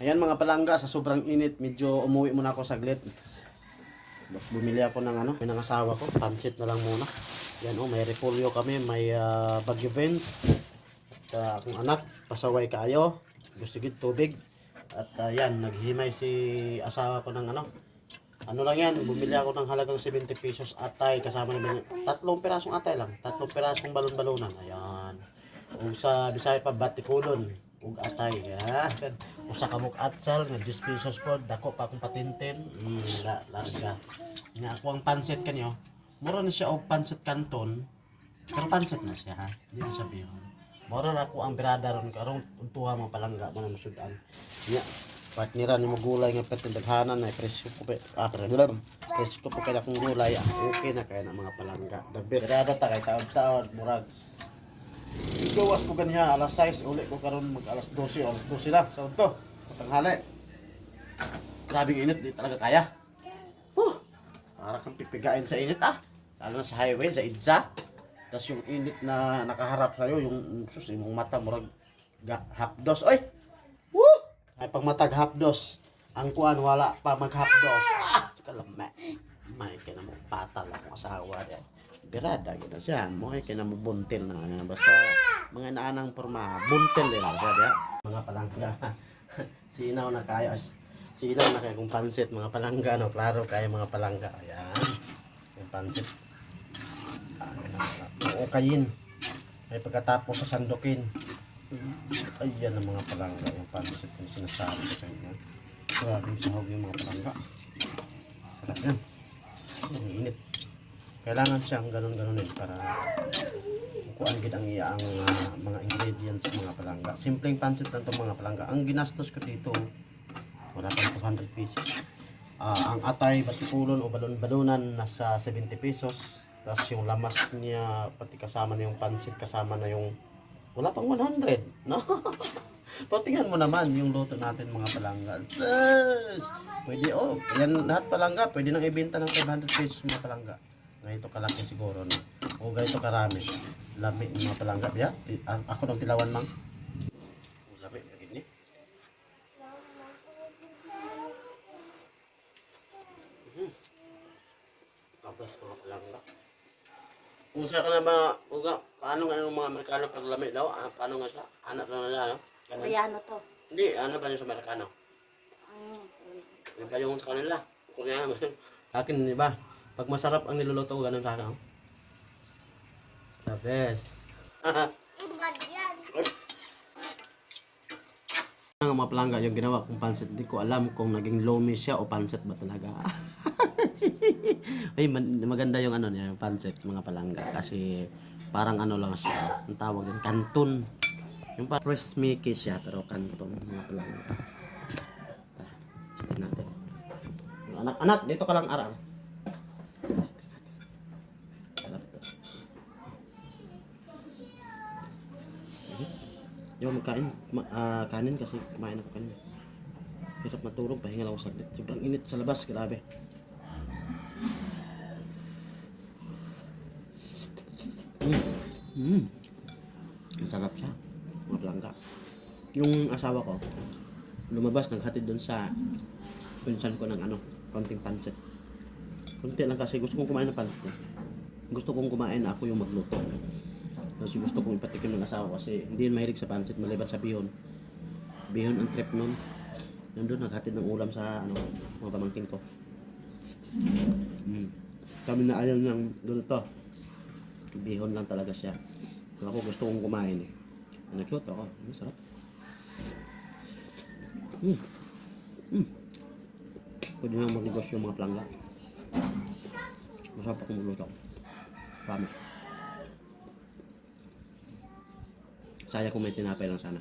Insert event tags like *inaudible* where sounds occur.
Ayan mga palangga, sa sobrang init, medyo umuwi muna ako saglit. Bumili ako ng ano, may asawa ko, pansit na lang muna. Yan oh, may repolyo kami, may uh, bagyo beans. At uh, akong anak, pasaway kayo. Gusto gid tubig. At uh, yan, naghimay si asawa ko ng ano. Ano lang yan, bumili ako ng halagang 70 pesos atay kasama naman tatlong pirasong atay lang, tatlong pirasong balon-balonan. Ayan. O sa Bisaya pa batikulon ug atay. Yan. Usa ka mug atsal nga 10 pesos po, dako pa akong patintin. Mm, la larga. Nga ako ang pansit kanyo. Mura na siya og pansit kanton. Pero pansit na siya ha. Di na siya bihon. Mura na ako ang birada ron karong untuha mga palangga mo na masudan. Nya partnera ni mo gulay nga pati daghanan na presyo ko pa ah pero presyo ko pa kaya akong gulay ah, okay na kaya na mga palangga. Dabi birada ta kay taon-taon murag Gawas ko kanya alas 6 uli ko karon mag alas 12 alas 12 lang sa unto. Tanghali. Grabing init di talaga kaya. Huh. Para kang pipigain sa init ah. Lalo na sa highway, sa EDSA. Tapos yung init na nakaharap sa'yo, yung sus, yung mata murag hapdos. Oy! Woo! Ay pag matag hapdos, ang kuan wala pa mag hapdos. Ah! Kalame. May kina mo patal ang asawa din. Birada kita siya. Mo ay kina mo buntil na. Basta mga inaanang porma, buntil nila. Siya Mga palangga. *laughs* Sinaw na kayo. Sinaw na kayo kung pansit. Mga palangga. No? Klaro kayo mga palangga. Ayan. Yung pansit. Oo, kayin. Ay pagkatapos sa sandukin. Ayan ang mga palangga. Yung pansit yung sinasabi ko sa inyo. Grabing sahog yung mga palangga. Sarap yan. Ang init. Kailangan siyang ganun-ganunin para kuan gid ang iya ang ah, mga ingredients mga palangga. Simpleng pansit lang mga palangga. Ang ginastos ko dito wala pang 200 pesos. Ah, ang atay basikulon o balon-balonan nasa 70 pesos. Tapos yung lamas niya pati kasama na yung pansit kasama na yung wala pang 100, no? *laughs* Patingnan mo naman yung luto natin mga palangga. Sus! Pwede, oh, yan lahat palangga. Pwede nang ibenta ng 500 pesos mga palangga. Ganito kalaki siguro no. O ganito karami. Lami ng mga palangga. Ya, ti- a- ako nang tilawan mang. O, Lami, gini. Mhm. Tapos mga palangga. Usa ka na ba, uga, paano nga yung mga Amerikano pag lami daw? Ah, paano nga siya? Anak na nila, no? Ganun. Koreano to. Hindi, ano ba yung sa Amerikano? Mm. Iba yung sa kanila. Koreano. *laughs* Akin, di ba? Pag masarap ang niluluto ko, ganun sa akin. oh. The best. Ang mga palangga, yung ginawa kong pansit, hindi ko alam kung naging lomi siya o pansit ba talaga. *laughs* Ay, maganda yung ano niya, yung pansit, mga palangga. Kasi parang ano lang siya, ang tawag din, kanton. Yung parang mickey siya, pero kanton, mga palangga. Ta, Testing natin. Yung Anak, anak, dito ka lang aral. Yung magkain, ma, ah, kanin kasi kumain ako kanin. Hirap matulog, pahinga lang ako saglit. Sobrang init sa labas, grabe. Mm. Mm. Ang sarap siya. Mga plangga. Yung asawa ko, lumabas, naghatid doon sa pinsan ko ng ano, konting pansit. Kunti lang kasi gusto kong kumain ng pansit. Gusto kong kumain, ako yung magluto. Kasi gusto kong ipatikim ng asawa kasi hindi yun mahilig sa pansit maliban sa bihon. Bihon ang trip nun. Nandun naghatid ng ulam sa ano, mga pamangkin ko. Mm. Kami na ayaw ng ganito. Bihon lang talaga siya. Pero ako gusto kong kumain eh. Nag-cute ako. Masarap. Mm. Mm. Pwede na magnegosyo yung mga plangga. Masarap akong magluto. Promise. Saya kung may tinapay lang sana.